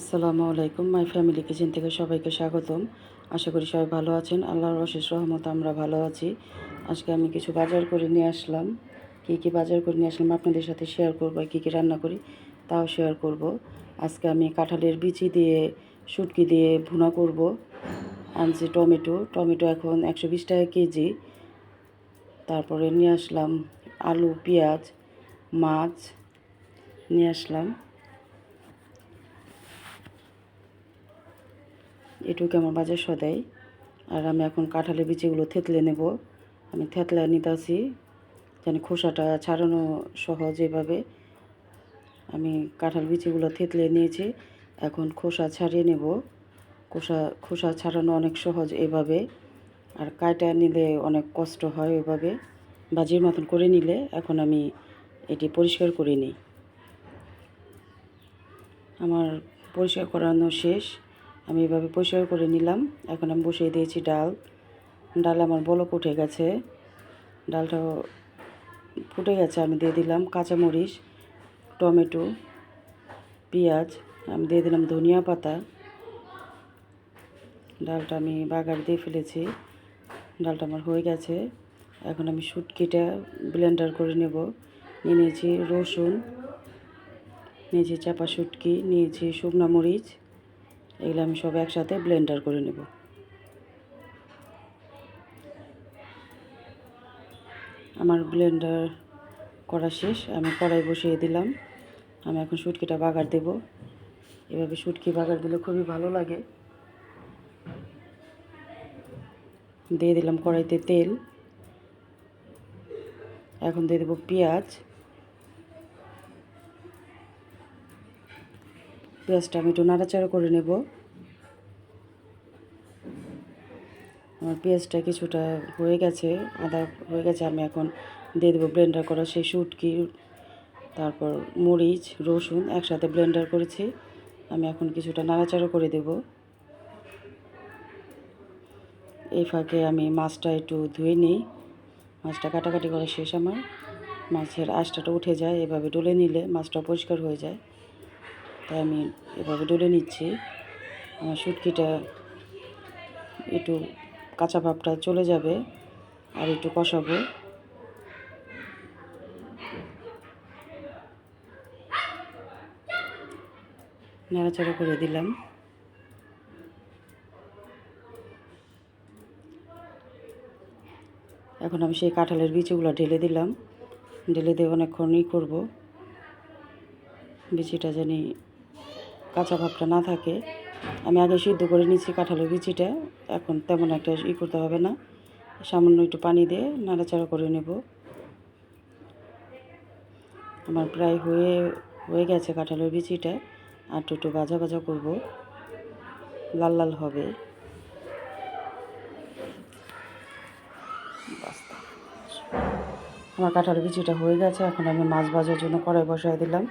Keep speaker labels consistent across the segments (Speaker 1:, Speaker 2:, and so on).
Speaker 1: আসসালামু আলাইকুম my family kitchen থেকে সবাইকে স্বাগতম। আশা করি সবাই ভালো আছেন। আল্লাহর অশেষ রহমত আমরা ভালো আছি। আজকে আমি কিছু বাজার করে নিয়ে আসলাম। কী কী বাজার করে নিয়ে আসলাম আপনাদের সাথে শেয়ার করব কী কী রান্না করি তাও শেয়ার করব। আজকে আমি কাঁঠালের বিচি দিয়ে, শুটকি দিয়ে ভুনা করব। আনছি টমেটো। টমেটো এখন একশো বিশ টাকা কেজি। তারপরে নিয়ে আসলাম আলু, পেঁয়াজ, মাছ নিয়ে আসলাম। এটুকু আমার বাজার সদাই। আর আমি এখন কাঁঠালের বিচিগুলো থেতলে নেব। আমি থেতলা নিতেছি যেন খোসাটা ছাড়ানো সহজ এভাবে। আমি কাঁঠাল বিচিগুলো থেতলে নিয়েছি। এখন খোসা ছাড়িয়ে নেব। খোসা খোসা ছাড়ানো অনেক সহজ এভাবে। আর কাটা নিলে অনেক কষ্ট হয় ওইভাবে বাজির মতন করে নিলে এখন আমি এটি পরিষ্কার করে নিই। আমার পরিষ্কার করানো শেষ। আমি এভাবে পরিষ্কার করে নিলাম। এখন আমি বসিয়ে দিয়েছি ডাল। ডাল আমার বলক উঠে গেছে। ডালটাও ফুটে গেছে, আমি দিয়ে দিলাম কাঁচামরিচ, টমেটো, পেঁয়াজ, আমি দিয়ে দিলাম ধনিয়া পাতা। ডালটা আমি বাগার দিয়ে ফেলেছি। ডালটা আমার হয়ে গেছে। এখন আমি শুটকিটা ব্লেন্ডার করে নেব। নিয়ে নিয়েছি রসুন, নিয়েছি চাপা শুটকি, নিয়েছি শুকনা মরিচ। এগুলো আমি সব একসাথে ব্লেন্ডার করে নেব। আমার ব্লেন্ডার করা শেষ, আমি কড়াই বসিয়ে দিলাম। আমি এখন শুটকিটা বাগার দেব। এভাবে শুটকি বাগার দিলে খুবই ভালো লাগে। দিয়ে দিলাম কড়াইতে তেল। এখন দিয়ে দেবো পেঁয়াজ। পেঁয়াজটা আমি একটু নাড়াচাড়া করে নেব। আমার পেঁয়াজটা কিছুটা হয়ে গেছে, আদা হয়ে গেছে, আমি এখন দিয়ে দেবো ব্লেন্ডার করা সেই শুটকি, তারপর মরিচ, রসুন একসাথে ব্লেন্ডার করেছি, আমি এখন কিছুটা নাড়াচাড়া করে দেব। এই ফাঁকে আমি মাছটা একটু ধুয়ে নিই, মাছটা কাটাকাটি করা শেষ আমার, মাছের আঁশটাটা উঠে যায়, এভাবে ডলে নিলে মাছটা পরিষ্কার হয়ে যায়। তাই আমি এভাবে ডলে নিচ্ছি। আমার শুটকিটা একটু কাঁচা ভাবটা চলে যাবে আর একটু কষাবো। নাড়াচাড়া করে দিলাম। এখন আমি সেই কাঁঠালের বিচিগুলো ঢেলে দিলাম। ঢেলে দিয়ে অনেকক্ষণই করব। বিচিটা জানি কাঁচা ভাবটা না থাকে। আমি আগে সিদ্ধ করে নিচ্ছি কাঁঠালের বিচিটা এখন তেমন একটা ই করতে হবে না। সামান্য একটু পানি দিয়ে নাড়াচাড়া করে নেব। আমার প্রায় হয়ে হয়ে গেছে কাঁঠালের বিচিটা আর একটু একটু ভাজা করব। লাল লাল হবে। আমার কাঁঠালের বিচিটা হয়ে গেছে, এখন আমি মাছ ভাজার জন্য কড়াই বসাই দিলাম।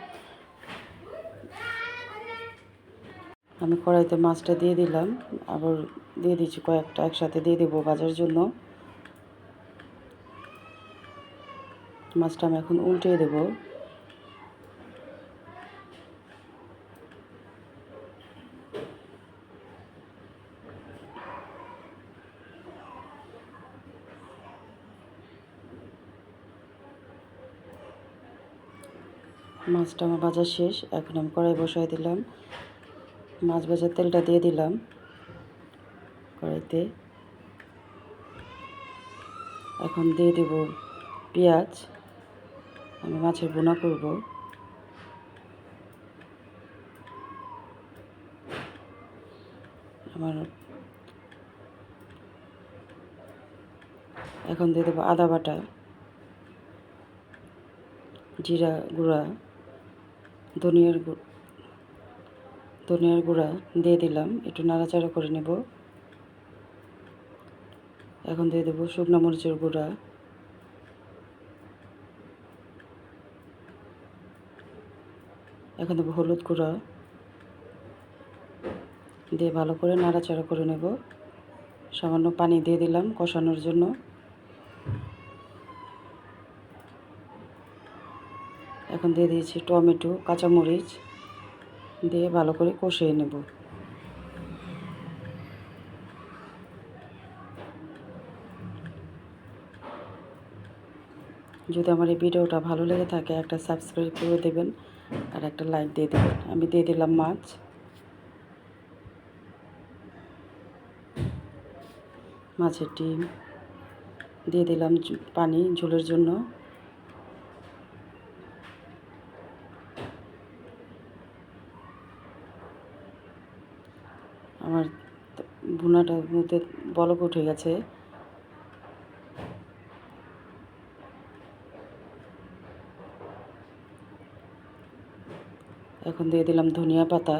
Speaker 1: আমি কড়াইতে মাছটা দিয়ে দিলাম। আবার দিয়ে দিচ্ছি কয়েকটা একসাথে দিয়ে দেবো ভাজার জন্য। মাছটা আমি এখন উল্টিয়ে দেবো। মাছটা আমার ভাজা শেষ। এখন আমি কড়াই বসাই দিলাম। মাছ ভাজার তেলটা দিয়ে দিলাম কড়াইতে। এখন দিয়ে দেব পেঁয়াজ। আমি মাছের বোনা করব। আমার এখন দিয়ে দেবো আদা বাটা, জিরা গুঁড়া, ধনিয়ার ধনিয়ার গুঁড়া দিয়ে দিলাম, একটু নাড়াচাড়া করে নেব। এখন দিয়ে দেবো শুকনো মরিচের গুঁড়া। এখন দেবো হলুদ গুঁড়া। দিয়ে ভালো করে নাড়াচাড়া করে নেব। সামান্য পানি দিয়ে দিলাম কষানোর জন্য। এখন দিয়ে দিয়েছি টমেটো, কাঁচামরিচ। দিয়ে ভালো করে কষিয়ে নেব। যদি আমার এই ভিডিওটা ভালো লেগে থাকে, একটা সাবস্ক্রাইব করে দেবেন আর একটা লাইক দিয়ে দেবেন। আমি দিয়ে দিলাম মাছ। মাছের ডিম। দিয়ে দিলাম পানি ঝোলের জন্য। আমার বোনাটার মধ্যে বলক উঠে গেছে। এখন দিয়ে দিলাম ধনিয়া পাতা।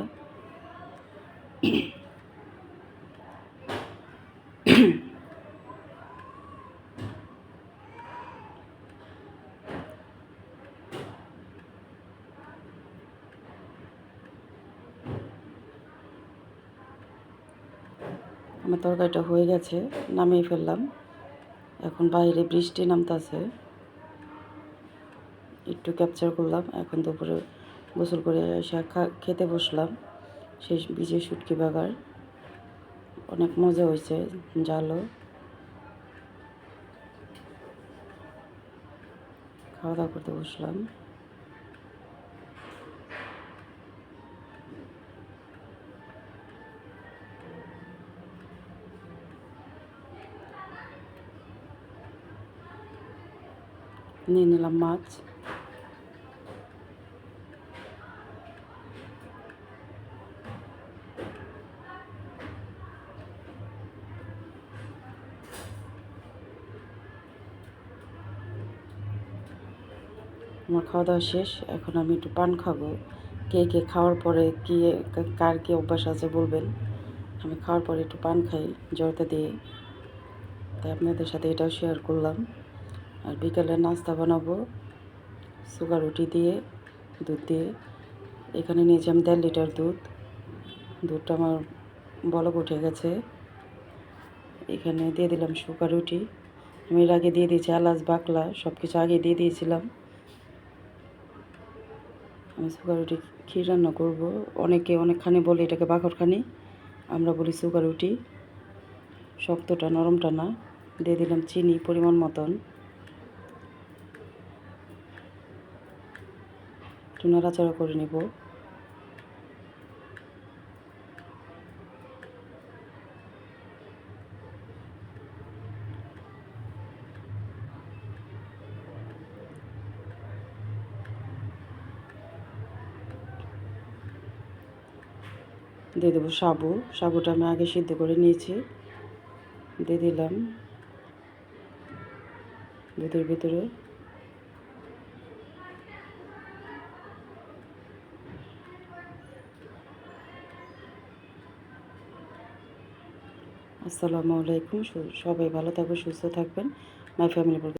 Speaker 1: আমার তরকারিটা হয়ে গেছে, নামিয়ে ফেললাম। এখন বাইরে বৃষ্টি নামতাছে। একটু ক্যাপচার করলাম, এখন দুপুরে গোসল করে এসে খেতে বসলাম। সেই বীজের শুটকি বাগার। অনেক মজা হয়েছে জালো খাওয়া দাওয়া করতে বসলাম। নিয়ে নিলাম মাছ আমার খাওয়া দাওয়া শেষ, এখন আমি একটু পান খাব। কে কে খাওয়ার পরে কি কার কি অভ্যাস আছে বলবেন? আমি খাওয়ার পরে একটু পান খাই, জড়তে দিয়ে। তাই আপনাদের সাথে এটাও শেয়ার করলাম। আর বিকালে নাস্তা বানাবো, সুগার রুটি দিয়ে, দুধ দিয়ে। এখানে নিয়েছি আমি দেড় লিটার দুধ। দুধটা আমার বলক উঠে গেছে। এখানে দিয়ে দিলাম সুগার রুটি। আমি এর আগে দিয়ে দিয়েছি এলাচ, বাকলা সব কিছু আগে দিয়ে দিয়েছিলাম। আমি সুগার রুটি ক্ষীর রান্না করব? অনেকে অনেকখানি বলে এটাকে বাখরখানি আমরা বলি সুগার রুটি। শক্তটা, নরমটা না। দিয়ে দিলাম চিনি পরিমাণ মতন। একটু নাড়াচাড়া করে নেব। দিয়ে দেবো সাবু। সাবুটা আমি আগে সিদ্ধ করে নিয়েছি। দিয়ে দিলাম। দুধের ভিতরে আসসালামু আলাইকুম। সবাই ভালো থাকবেন সুস্থ থাকবেন। My family